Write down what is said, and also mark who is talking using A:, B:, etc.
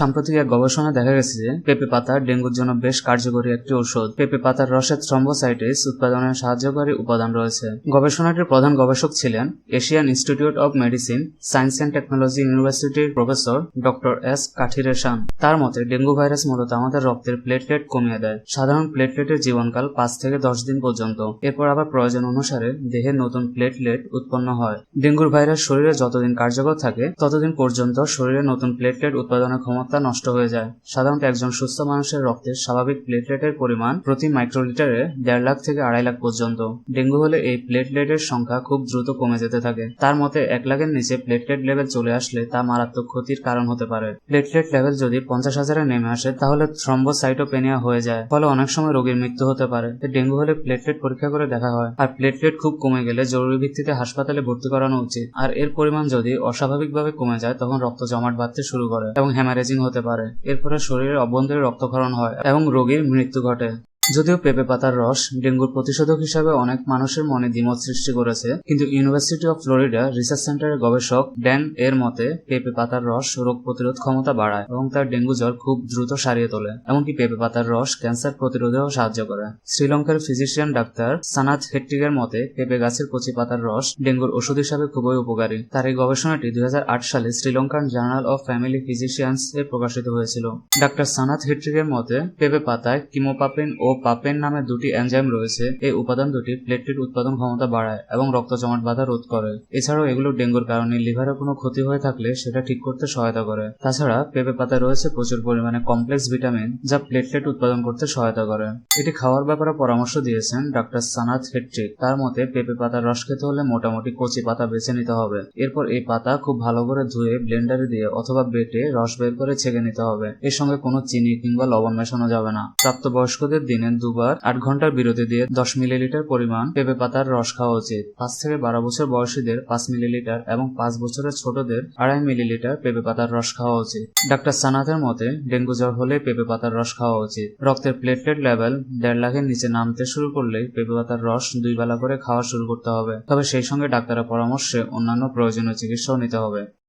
A: সাম্প্রতিক এক গবেষণায় দেখা গেছে যে পেঁপে পাতা ডেঙ্গুর জন্য বেশ কার্যকরী একটি ঔষধ। পেঁপে পাতার রসে থ্রম্বোসাইটিস উৎপাদনে সাহায্যকারী উপাদান রয়েছে। গবেষণাটির প্রধান গবেষক ছিলেন Asian institute of medicine, science and technology ইউনিভার্সিটির প্রফেসর ডক্টর এস কাঠিরেশান। তার মতে, ডেঙ্গু ভাইরাস মূলত আমাদের রক্তের প্লেটলেট কমিয়ে দেয়। সাধারণ প্লেটলেটের জীবনকাল পাঁচ থেকে দশ দিন পর্যন্ত। এরপর আবার প্রয়োজন অনুসারে দেহে নতুন প্লেটলেট উৎপন্ন হয়। ডেঙ্গুর ভাইরাস শরীরে যতদিন কার্যকর থাকে, ততদিন পর্যন্ত শরীরে নতুন প্লেটলেট উৎপাদনের ক্ষমতা নষ্ট হয়ে যায়। সাধারণত একজন সুস্থ মানুষের রক্তের স্বাভাবিক প্লেটলেটের পরিমাণ প্রতি মাইক্রোলিটারে দেড় লাখ থেকে আড়াই লাখ পর্যন্ত। ডেঙ্গু হলে এই প্লেটলেটের সংখ্যা খুব দ্রুত কমে যেতে থাকে। তার মতে, এক লাখের নিচে প্লেটলেট লেভেল চলে আসলে তা মারাত্মক ক্ষতির কারণ হতে পারে। প্লেটলেট লেভেল যদি পঞ্চাশ হাজারে নেমে আসে, তাহলে থ্রম্বোসাইটোপেনিয়া হয়ে যায়। ফলে অনেক সময় রোগীর মৃত্যু হতে পারে। ডেঙ্গু হলে প্লেটলেট পরীক্ষা করে দেখা হয়। আর প্লেটলেট খুব কমে গেলে জরুরি ভিত্তিতে হাসপাতালে ভর্তি করানো উচিত। আর এর পরিমাণ যদি অস্বাভাবিকভাবে কমে যায়, তখন রক্ত জমাট বাঁধতে শুরু করে এবং হ্যামারেজিং হতে পারে। এর ফলে শরীরের অভ্যন্তরে রক্তক্ষরণ হয় এবং রোগীর মৃত্যু ঘটে। যদিও পেঁপে পাতার রস ডেঙ্গুর প্রতিষেধক হিসাবে অনেক মানুষের মনে দ্বিমত সৃষ্টি করেছে, কিন্তু ইউনিভার্সিটি অফ ফ্লোরিডা রিসার্চ সেন্টারের গবেষক ড্যান এর মতে, পেঁপে পাতার রস রোগ প্রতিরোধ ক্ষমতা বাড়ায় এবং তার ডেঙ্গু জ্বর খুব দ্রুত সারিয়ে তোলে, এমনকি পেঁপে পাতার রস ক্যান্সার প্রতিরোধেও সাহায্য করে। শ্রীলঙ্কার ফিজিশিয়ান ডাক্তার সানাথ হেট্টিগের মতে, পেঁপে গাছের কচি পাতার রস ডেঙ্গুর ওষুধ হিসাবে খুবই উপকারী। তার এই গবেষণাটি দুই হাজার আট সালে Sri Lankan journal of family physicians এ প্রকাশিত হয়েছিল। ডাক্তার সানাথ হেট্রিগের মতে, পেঁপে পাতায় কিমোপাপেন ও পাপেন নামে দুটি এনজাইম রয়েছে। এই উপাদান দুটি প্লেটলেট উৎপাদন ক্ষমতা বাড়ায় এবং রক্ত জমাট বাধা রোধ করে। এছাড়াও এগুলো ডেঙ্গুর কারণে লিভারে কোনো ক্ষতি হয়ে থাকলে সেটা ঠিক করতে সহায়তা করে। তাছাড়া পেঁপে পাতায় রয়েছে প্রচুর পরিমাণে কমপ্লেক্স ভিটামিন যা প্লেটলেট উৎপাদন করতে সহায়তা করে। এটি খাওয়ার ব্যাপারে পরামর্শ দিয়েছেন ডাক্তার সানাথ হেট্রিক তার মতে, পেঁপে পাতার রস খেতে হলে মোটামুটি কচি পাতা বেছে নিতে হবে। এরপর এই পাতা খুব ভালো করে ধুয়ে ব্লেন্ডারে দিয়ে অথবা বেটে রস বের করে ছেঁকে নিতে হবে। এর সঙ্গে কোনো চিনি কিংবা লবণ মেশানো যাবে না। প্রাপ্তবয়স্কদের দিনে দুবার। আট ঘণ্টার বিরতি দিয়ে দশ মিলিলিটার পরিমাণ পেঁপে পাতার রস খাওয়া উচিত। পাঁচ থেকে বারো বছর বয়সীদের পাঁচ মিলিলিটার এবং পাঁচ বছরের ছোটদের আড়াই মিলিলিটার পেঁপে পাতার রস খাওয়া উচিত। ডাক্তার সানাতের মতে, ডেঙ্গু জ্বর হলে পেঁপে পাতার রস খাওয়া উচিত। রক্তের প্লেটলেট লেভেল দেড় লাখের নিচে নামতে শুরু করলেই পেঁপে পাতার রস দুই বেলা করে খাওয়া শুরু করতে হবে। তবে সেই সঙ্গে ডাক্তারের পরামর্শে অন্যান্য প্রয়োজনীয় চিকিৎসাও নিতে হবে।